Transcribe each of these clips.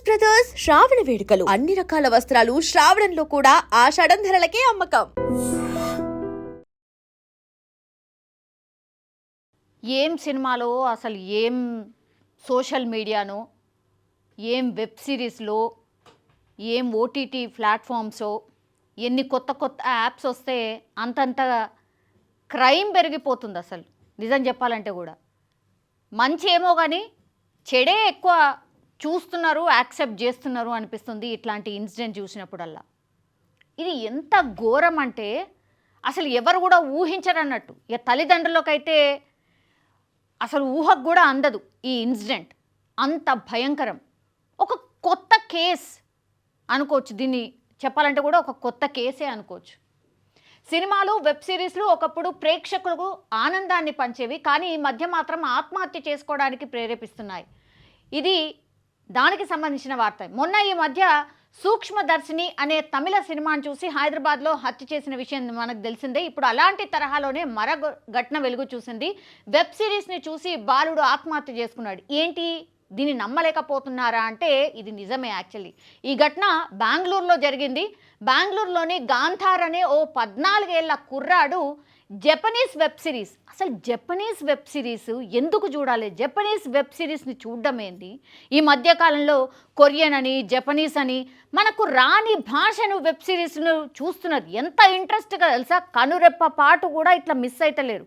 పోచస్ brothers శ్రావణ వేడుకలు. అన్ని రకాల వస్త్రాలు శ్రావణంలో కూడా ఆషాఢం ధరలకే అమ్మకం. ఏం సినిమాలో అసలు ఏం సోషల్ మీడియానో ఏం వెబ్ సిరీస్లో ఏం ఓటీటీ ప్లాట్ఫామ్సో ఎన్ని కొత్త కొత్త యాప్స్ వస్తే అంతంత క్రైమ్ పెరిగిపోతుంది అసలు. నిజం చెప్పాలంటే కూడా. మంచి ఏమో కానీ చెడే ఎక్కువ చూస్తున్నారు యాక్సెప్ట్ చేస్తున్నారు అనిపిస్తుంది ఇట్లాంటి ఇన్సిడెంట్ చూసినప్పుడల్లా. ఇది ఎంత ఘోరం అంటే అసలు ఎవరు కూడా ఊహించరన్నట్టు ఇక తల్లిదండ్రులకైతే అసలు ఊహకు కూడా అందదు ఈ ఇన్సిడెంట్ అంత భయంకరం. ఒక కొత్త కేస్ అనుకోవచ్చు. దీన్ని చెప్పాలంటే కూడా ఒక కొత్త కేసే అనుకోవచ్చు. సినిమాలు వెబ్ సిరీస్లు ఒకప్పుడు ప్రేక్షకులకు ఆనందాన్ని పంచేవి కానీ ఈ మధ్య మాత్రం ఆత్మహత్య చేసుకోవడానికి ప్రేరేపిస్తున్నాయి. ఇది దానికి సంబంధించిన వార్త. మొన్న ఈ మధ్య సూక్ష్మదర్శిని అనే తమిళ సినిమాను చూసి హైదరాబాద్లో హత్య చేసిన విషయం మనకు తెలిసిందే. ఇప్పుడు అలాంటి తరహాలోనే మరో ఘటన వెలుగు చూసింది. వెబ్ సిరీస్ని చూసి బాలుడు ఆత్మహత్య చేసుకున్నాడు. ఏంటి? దీన్ని నమ్మలేకపోతున్నారా అంటే ఇది నిజమే యాక్చువల్లీ. ఈ ఘటన బెంగళూరులో జరిగింది. బెంగళూరులోని గాంధార్ అనే ఓ పద్నాలుగేళ్ళ కుర్రాడు జపనీస్ వెబ్ సిరీస్. అసలు జపనీస్ వెబ్ సిరీస్ ఎందుకు చూడాలి? జపనీస్ వెబ్ సిరీస్ని చూడడం ఏంది? ఈ మధ్యకాలంలో కొరియన్ అని జపనీస్ అని మనకు రాని భాషను వెబ్ సిరీస్ను చూస్తున్నారు. ఎంత ఇంట్రెస్ట్గా తెలుసా? కనురెప్ప పాటు కూడా ఇట్లా మిస్ అయితలేరు.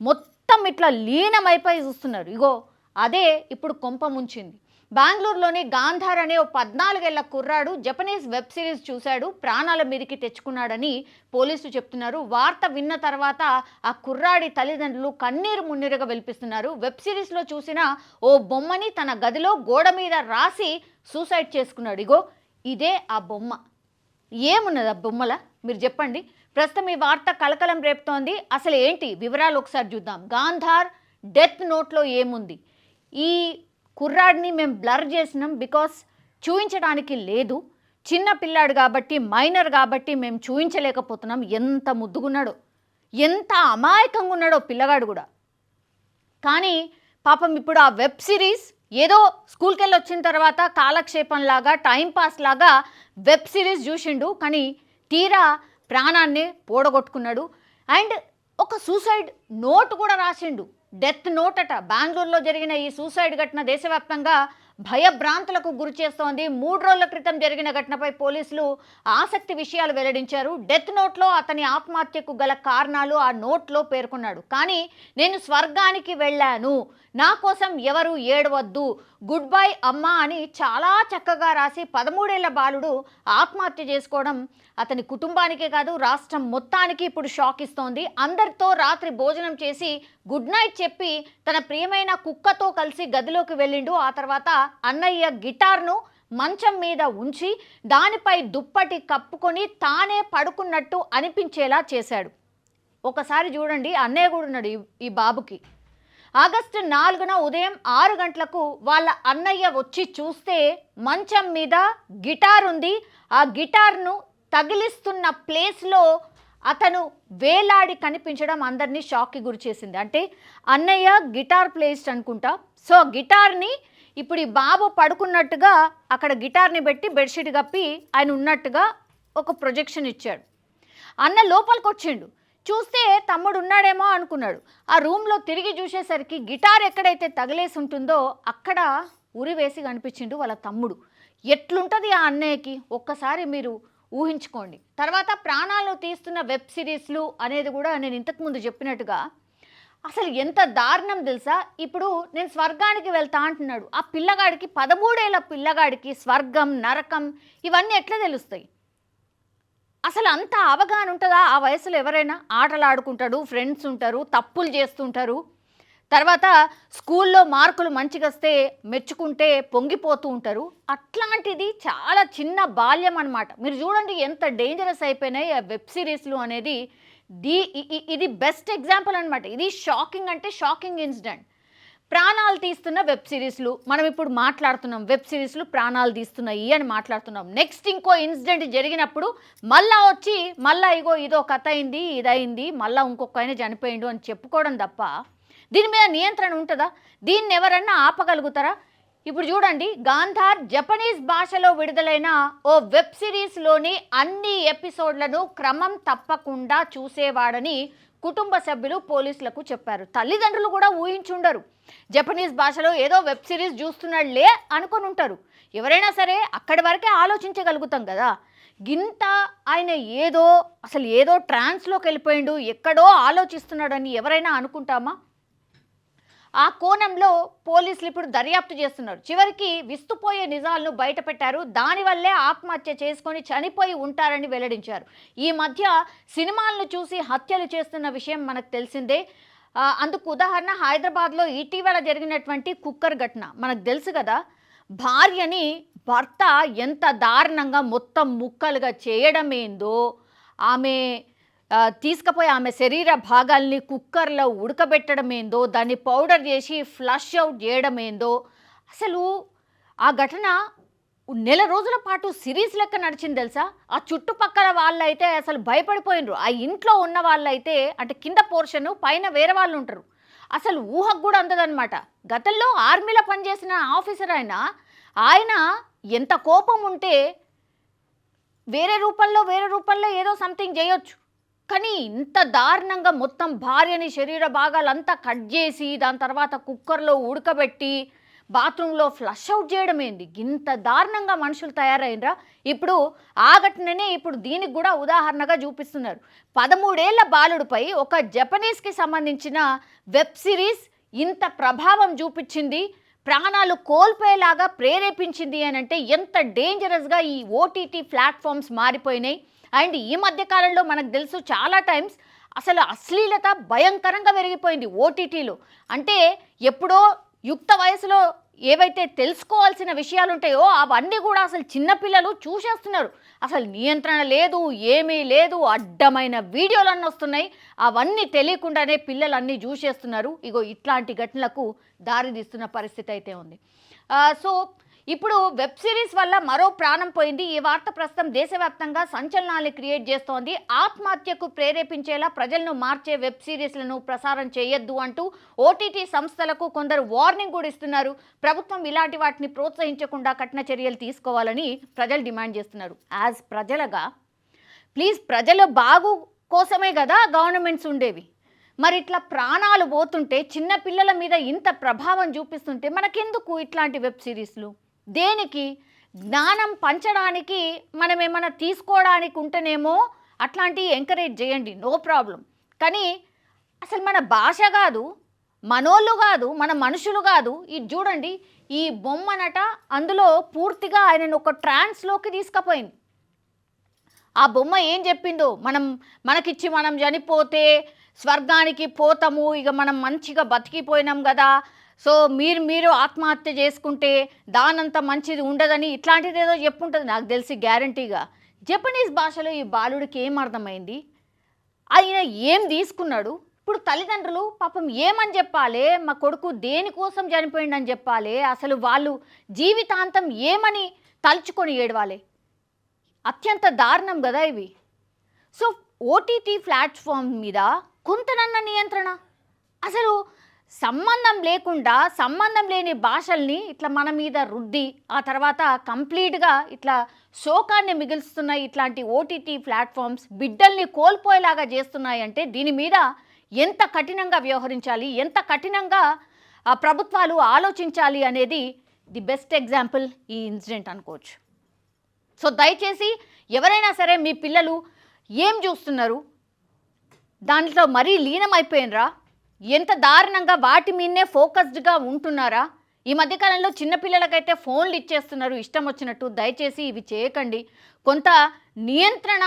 మొత్తం ఇట్లా లీనమైపోయి చూస్తున్నారు. ఇగో అదే ఇప్పుడు కొంప ముంచింది. బెంగళూరులోని గాంధార్ అనే ఓ పద్నాలుగేళ్ళ కుర్రాడు జపనీస్ వెబ్ సిరీస్ చూశాడు ప్రాణాల మీదకి తెచ్చుకున్నాడని పోలీసులు చెప్తున్నారు. వార్త విన్న తర్వాత ఆ కుర్రాడి తల్లిదండ్రులు కన్నీరు మున్నీరుగా వెలిపిస్తున్నారు. వెబ్ సిరీస్లో చూసిన ఓ బొమ్మని తన గదిలో గోడ మీద రాసి సూసైడ్ చేసుకున్నాడు. ఇగో ఇదే ఆ బొమ్మ. ఏమున్నది ఆ బొమ్మల? మీరు చెప్పండి. ప్రస్తుతం ఈ వార్త కలకలం రేపుతోంది. అసలు ఏంటి? వివరాలు ఒకసారి చూద్దాం. గాంధార్ డెత్ నోట్లో ఏముంది? ఈ కుర్రాడిని మేము బ్లర్ చేసినాం బికాస్ చూయించడానికి లేదు. చిన్న పిల్లాడు కాబట్టి మైనర్ కాబట్టి మేము చూయించలేకపోతున్నాం. ఎంత ముద్దుగున్నాడో ఎంత అమాయకంగా ఉన్నాడో పిల్లగాడు కూడా. కానీ పాపం ఇప్పుడు ఆ వెబ్ సిరీస్ ఏదో స్కూల్కి వెళ్ళి వచ్చిన తర్వాత కాలక్షేపంలాగా టైంపాస్ లాగా వెబ్ సిరీస్ చూసిండు. కానీ తీరా ప్రాణాన్ని పోడగొట్టుకున్నాడు. అండ్ ఒక సూసైడ్ నోట్ కూడా రాసిండు. డెత్ నోట్ అట. బెంగళూరులో జరిగిన ఈ సూసైడ్ ఘటన దేశవ్యాప్తంగా భయభ్రాంతులకు గురి చేస్తోంది. మూడు రోజుల క్రితం జరిగిన ఘటనపై పోలీసులు ఆసక్తి విషయాలు వెల్లడించారు. డెత్ నోట్లో అతని ఆత్మహత్యకు గల కారణాలు ఆ నోట్లో పేర్కొన్నాడు. కానీ నేను స్వర్గానికి వెళ్ళాను. నా కోసం ఎవరు ఏడవద్దు. గుడ్ బై అమ్మా అని చాలా చక్కగా రాసి పదమూడేళ్ళ బాలుడు ఆత్మహత్య చేసుకోవడం అతని కుటుంబానికే కాదు రాష్ట్రం మొత్తానికి ఇప్పుడు షాక్ ఇస్తోంది. అందరితో రాత్రి భోజనం చేసి గుడ్ నైట్ చెప్పి తన ప్రియమైన కుక్కతో కలిసి గదిలోకి వెళ్ళిండు. ఆ తర్వాత అన్నయ్య గిటార్ను మంచం మీద ఉంచి దానిపై దుప్పటి కప్పుకొని తానే పడుకున్నట్టు అనిపించేలా చేశాడు. ఒకసారి చూడండి అన్నయ్య కూడా ఉన్నాడు ఈ- ఈ బాబుకి. ఆగస్టు నాలుగున ఉదయం ఆరు గంటలకు వాళ్ళ అన్నయ్య వచ్చి చూస్తే మంచం మీద గిటార్ ఉంది. ఆ గిటార్ను తగిలిస్తున్న ప్లేస్లో అతను వేలాడి కనిపించడం అందరినీ షాక్కి గురి చేసింది అంటే అన్నయ్య గిటార్ ప్లేస్డ్ అనుకుంటా. సో గిటార్ని ఇప్పుడు ఈ బాబు పడుకున్నట్టుగా అక్కడ గిటార్ని పెట్టి బెడ్షీట్ కప్పి ఆయన ఉన్నట్టుగా ఒక ప్రొజెక్షన్ ఇచ్చాడు. అన్న లోపలికి వచ్చిండు చూస్తే తమ్ముడు ఉన్నాడేమో అనుకున్నాడు. ఆ రూమ్లో తిరిగి చూసేసరికి గిటార్ ఎక్కడైతే తగిలేసి ఉంటుందో అక్కడ ఉరి వేసి కనిపించిండు వాళ్ళ తమ్ముడు. ఎట్లుంటుంది ఆ అన్నయ్యకి? ఒక్కసారి మీరు ఊహించుకోండి. తర్వాత ప్రాణాలను తీస్తున్న వెబ్ సిరీస్లు అనేది కూడా నేను ఇంతకుముందు చెప్పినట్టుగా అసలు ఎంత దారుణం తెలుసా? ఇప్పుడు నేను స్వర్గానికి వెళ్తా అంటున్నాడు. ఆ పిల్లగాడికి పదమూడేళ్ళ పిల్లగాడికి స్వర్గం నరకం ఇవన్నీ ఎట్లా తెలుస్తాయి? అసలు అంత అవగాహన ఉంటుందా ఆ వయసులో ఎవరైనా? ఆటలు ఆడుకుంటాడు ఫ్రెండ్స్ ఉంటారు తప్పులు చేస్తుంటారు. తర్వాత స్కూల్లో మార్కులు మంచిగా వస్తే మెచ్చుకుంటే పొంగిపోతూ ఉంటారు. అట్లాంటిది చాలా చిన్న బాల్యం అన్నమాట. మీరు చూడండి ఎంత డేంజరస్ అయిపోయినాయి ఆ వెబ్ సిరీస్లు అనేది. ది ఇది బెస్ట్ ఎగ్జాంపుల్ అనమాట ఇది షాకింగ్ అంటే షాకింగ్ ఇన్సిడెంట్ ప్రాణాలు తీస్తున్న వెబ్ సిరీస్లు మనం ఇప్పుడు మాట్లాడుతున్నాం వెబ్ సిరీస్లు ప్రాణాలు తీస్తున్నాయి అని మాట్లాడుతున్నాం. నెక్స్ట్ ఇంకో ఇన్సిడెంట్ జరిగినప్పుడు మళ్ళా వచ్చి మళ్ళా ఇగో ఇదో కథ అయింది ఇదైంది మళ్ళా ఇంకొక ఆయన చనిపోయిండు అని చెప్పుకోవడం తప్ప దీని మీద నియంత్రణ ఉంటుందా? దీన్ని ఎవరన్నా ఆపగలుగుతారా? ఇప్పుడు చూడండి గాంధార్ జపనీస్ భాషలో విడుదలైన ఓ వెబ్ సిరీస్లోని అన్ని ఎపిసోడ్లను క్రమం తప్పకుండా చూసేవాడని కుటుంబ సభ్యులు పోలీసులకు చెప్పారు. తల్లిదండ్రులు కూడా ఊహించుండరు. జపనీస్ భాషలో ఏదో వెబ్ సిరీస్ చూస్తున్నాడులే అనుకొని ఉంటారు. ఎవరైనా సరే అక్కడి వరకే ఆలోచించగలుగుతాం కదా. గింత ఆయన ఏదో అసలు ఏదో ట్రాన్స్లోకి వెళ్ళిపోయిండు ఎక్కడో ఆలోచిస్తున్నాడని ఎవరైనా అనుకుంటామా? ఆ కోణంలో పోలీసులు ఇప్పుడు దర్యాప్తు చేస్తున్నారు. చివరికి విస్తుపోయే నిజాలను బయటపెట్టారు. దానివల్లే ఆత్మహత్య చేసుకొని చనిపోయి ఉంటారని వెల్లడించారు. ఈ మధ్య సినిమాలను చూసి హత్యలు చేస్తున్న విషయం మనకు తెలిసిందే. అందుకు ఉదాహరణ హైదరాబాద్లో ఇటీవల జరిగినటువంటి కుక్కర్ ఘటన. మనకు తెలుసు కదా భార్యని భర్త ఎంత దారుణంగా మొత్తం ముక్కలుగా చేయడం ఏందో ఆమె తీసుకుపోయి ఆమె శరీర భాగాల్ని కుక్కర్లో ఉడకబెట్టడం ఏందో దాన్ని పౌడర్ చేసి ఫ్లష్ అవుట్ చేయడం ఏందో అసలు ఆ ఘటన నెల రోజుల పాటు సిరీస్ లెక్క నడిచింది తెలుసా? ఆ చుట్టుపక్కల వాళ్ళైతే అసలు భయపడిపోయినరు. ఆ ఇంట్లో ఉన్న వాళ్ళైతే అంటే కింద పోర్షన్ పైన వేరే వాళ్ళు ఉంటారు. అసలు ఊహకు కూడా అందదన్నమాట. గతంలో ఆర్మీలో పనిచేసిన ఆఫీసర్ ఆయన ఆయన ఎంత కోపం ఉంటే వేరే రూపంలో వేరే రూపంలో ఏదో సంథింగ్ చేయొచ్చు. కానీ ఇంత దారుణంగా మొత్తం భార్యని శరీర భాగాలంతా కట్ చేసి దాని తర్వాత కుక్కర్లో ఉడకబెట్టి బాత్రూంలో ఫ్లష్ అవుట్ చేయడం ఏంది? ఇంత దారుణంగా మనుషులు తయారైనరా ఇప్పుడు ఆ ఘటననే ఇప్పుడు దీనికి కూడా ఉదాహరణగా చూపిస్తున్నారు. పదమూడేళ్ళ బాలుడిపై ఒక జపనీస్కి సంబంధించిన వెబ్ సిరీస్ ఇంత ప్రభావం చూపించింది ప్రాణాలు కోల్పోయేలాగా ప్రేరేపించింది అని అంటే ఎంత డేంజరస్గా ఈ ఓటీటీ ప్లాట్ఫామ్స్ మారిపోయినాయి. అండ్ ఈ మధ్య కాలంలో మనకు తెలుసు చాలా టైమ్స్ అసలు అశ్లీలత భయంకరంగా పెరిగిపోయింది ఓటీటీలో. అంటే ఎప్పుడో యుక్త వయసులో ఏవైతే తెలుసుకోవాల్సిన విషయాలు ఉంటాయో అవన్నీ కూడా అసలు చిన్నపిల్లలు చూసేస్తున్నారు. అసలు నియంత్రణ లేదు ఏమీ లేదు అడ్డమైన వీడియోలన్నీ వస్తున్నాయి. అవన్నీ తెలియకుండానే పిల్లలు అన్నీ చూసేస్తున్నారు. ఇగో ఇట్లాంటి ఘటనలకు దారితీస్తున్న పరిస్థితి అయితే ఉంది. సో ఇప్పుడు వెబ్ సిరీస్ వల్ల మరో ప్రాణం పోయింది. ఈ వార్త ప్రస్తుతం దేశవ్యాప్తంగా సంచలనాన్ని క్రియేట్ చేస్తోంది. ఆత్మహత్యకు ప్రేరేపించేలా ప్రజలను మార్చే వెబ్ సిరీస్లను ప్రసారం చేయొద్దు అంటూ ఓటీటీ సంస్థలకు కొందరు వార్నింగ్ కూడా ఇస్తున్నారు. ప్రభుత్వం ఇలాంటి వాటిని ప్రోత్సహించకుండా కఠిన చర్యలు తీసుకోవాలని ప్రజలు డిమాండ్ చేస్తున్నారు. యాజ్ ప్రజలుగా ప్లీజ్ ప్రజల బాగు కోసమే కదా గవర్నమెంట్స్ ఉండేవి. మరి ఇట్లా ప్రాణాలు పోతుంటే చిన్న పిల్లల మీద ఇంత ప్రభావం చూపిస్తుంటే మనకెందుకు ఇట్లాంటి వెబ్ సిరీస్లు? దేనికి? జ్ఞానం పంచడానికి మనం ఏమైనా తీసుకోవడానికి ఉంటేనేమో అట్లాంటివి ఎంకరేజ్ చేయండి నో ప్రాబ్లం కానీ అసలు మన భాష కాదు మనోళ్ళు కాదు మన మనుషులు కాదు. ఇది చూడండి ఈ బొమ్మనట అందులో పూర్తిగా ఆయనను ఒక ట్రాన్స్లోకి తీసుకుపోయింది. ఆ బొమ్మ ఏం చెప్పిందో మనం మనకిచ్చి మనం చనిపోతే స్వర్గానికి పోతాము ఇక మనం మంచిగా బతికిపోయినాం కదా సో మీరు మీరు ఆత్మహత్య చేసుకుంటే దానంత మంచిది ఉండదని ఇట్లాంటిది ఏదో చెప్పుంటుంది నాకు తెలిసి గ్యారంటీగా. జపనీస్ భాషలో ఈ బాలుడికి ఏం అర్థమైంది? ఆయన ఏం తీసుకున్నాడు? ఇప్పుడు తల్లిదండ్రులు పాపం ఏమని చెప్పాలి? మా కొడుకు దేనికోసం చనిపోయిండని చెప్పాలి? అసలు వాళ్ళు జీవితాంతం ఏమని తలుచుకొని ఏడవాలి? అత్యంత దారుణం కదా ఇవి. సో ఓటీటీ ప్లాట్ఫామ్ మీద కొంతనన్న నియంత్రణ. అసలు సంబంధం లేకుండా సంబంధం లేని భాషల్ని ఇట్లా మన మీద రుద్ది ఆ తర్వాత కంప్లీట్గా ఇట్లా శోకాన్ని మిగులుస్తున్న ఇట్లాంటి ఓటీటీ ప్లాట్ఫామ్స్ బిడ్డల్ని కోల్పోయేలాగా చేస్తున్నాయి అంటే దీని మీద ఎంత కఠినంగా వ్యవహరించాలి ఎంత కఠినంగా ఆ ప్రభుత్వాలు ఆలోచించాలి అనేది ది బెస్ట్ ఎగ్జాంపుల్ ఈ ఇన్సిడెంట్ అనుకోవచ్చు. సో దయచేసి ఎవరైనా సరే మీ పిల్లలు ఏం చూస్తున్నారు? దాంట్లో మరీ లీనమైపోయినరా? ఎంత దారుణంగా వాటి మీదనే ఫోకస్డ్గా ఉంటున్నారా? ఈ మధ్యకాలంలో చిన్నపిల్లలకైతే ఫోన్లు ఇచ్చేస్తున్నారు. ఇష్టం వచ్చినట్టు దయచేసి ఇవి చేయకండి. కొంత నియంత్రణ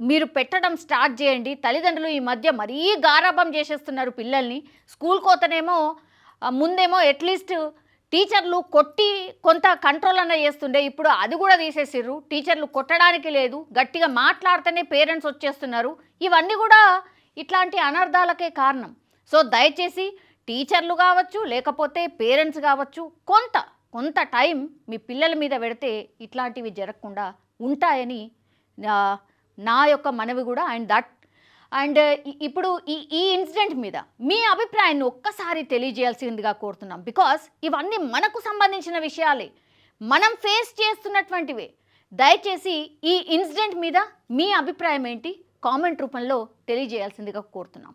మీరు పెట్టడం స్టార్ట్ చేయండి. తల్లిదండ్రులు ఈ మధ్య మరీ గారాభం చేసేస్తున్నారు పిల్లల్ని. స్కూల్ కోతనేమో ముందేమో అట్లీస్ట్ టీచర్లు కొట్టి కొంత కంట్రోల్ అన్న చేస్తుండే. ఇప్పుడు అది కూడా తీసేసిర్రు. టీచర్లు కొట్టడానికి లేదు. గట్టిగా మాట్లాడితేనే పేరెంట్స్ వచ్చేస్తున్నారు. ఇవన్నీ కూడా ఇట్లాంటి అనర్థాలకే కారణం. సో దయచేసి టీచర్లు కావచ్చు లేకపోతే పేరెంట్స్ కావచ్చు కొంత కొంత టైం మీ పిల్లల మీద పెడితే ఇట్లాంటివి జరగకుండా ఉంటాయని నా- యొక్క మనవి కూడా. అండ్ దట్ అండ్ ఇప్పుడు ఈ ఈ ఇన్సిడెంట్ మీద మీ అభిప్రాయాన్ని ఒక్కసారి తెలియజేయాల్సిందిగా కోరుతున్నాం. బికాస్ ఇవన్నీ మనకు సంబంధించిన విషయాలే. మనం ఫేస్ చేస్తున్నటువంటివే. దయచేసి ఈ ఇన్సిడెంట్ మీద మీ అభిప్రాయం ఏంటి కామెంట్ రూపంలో తెలియజేయాల్సిందిగా కోరుతున్నాం.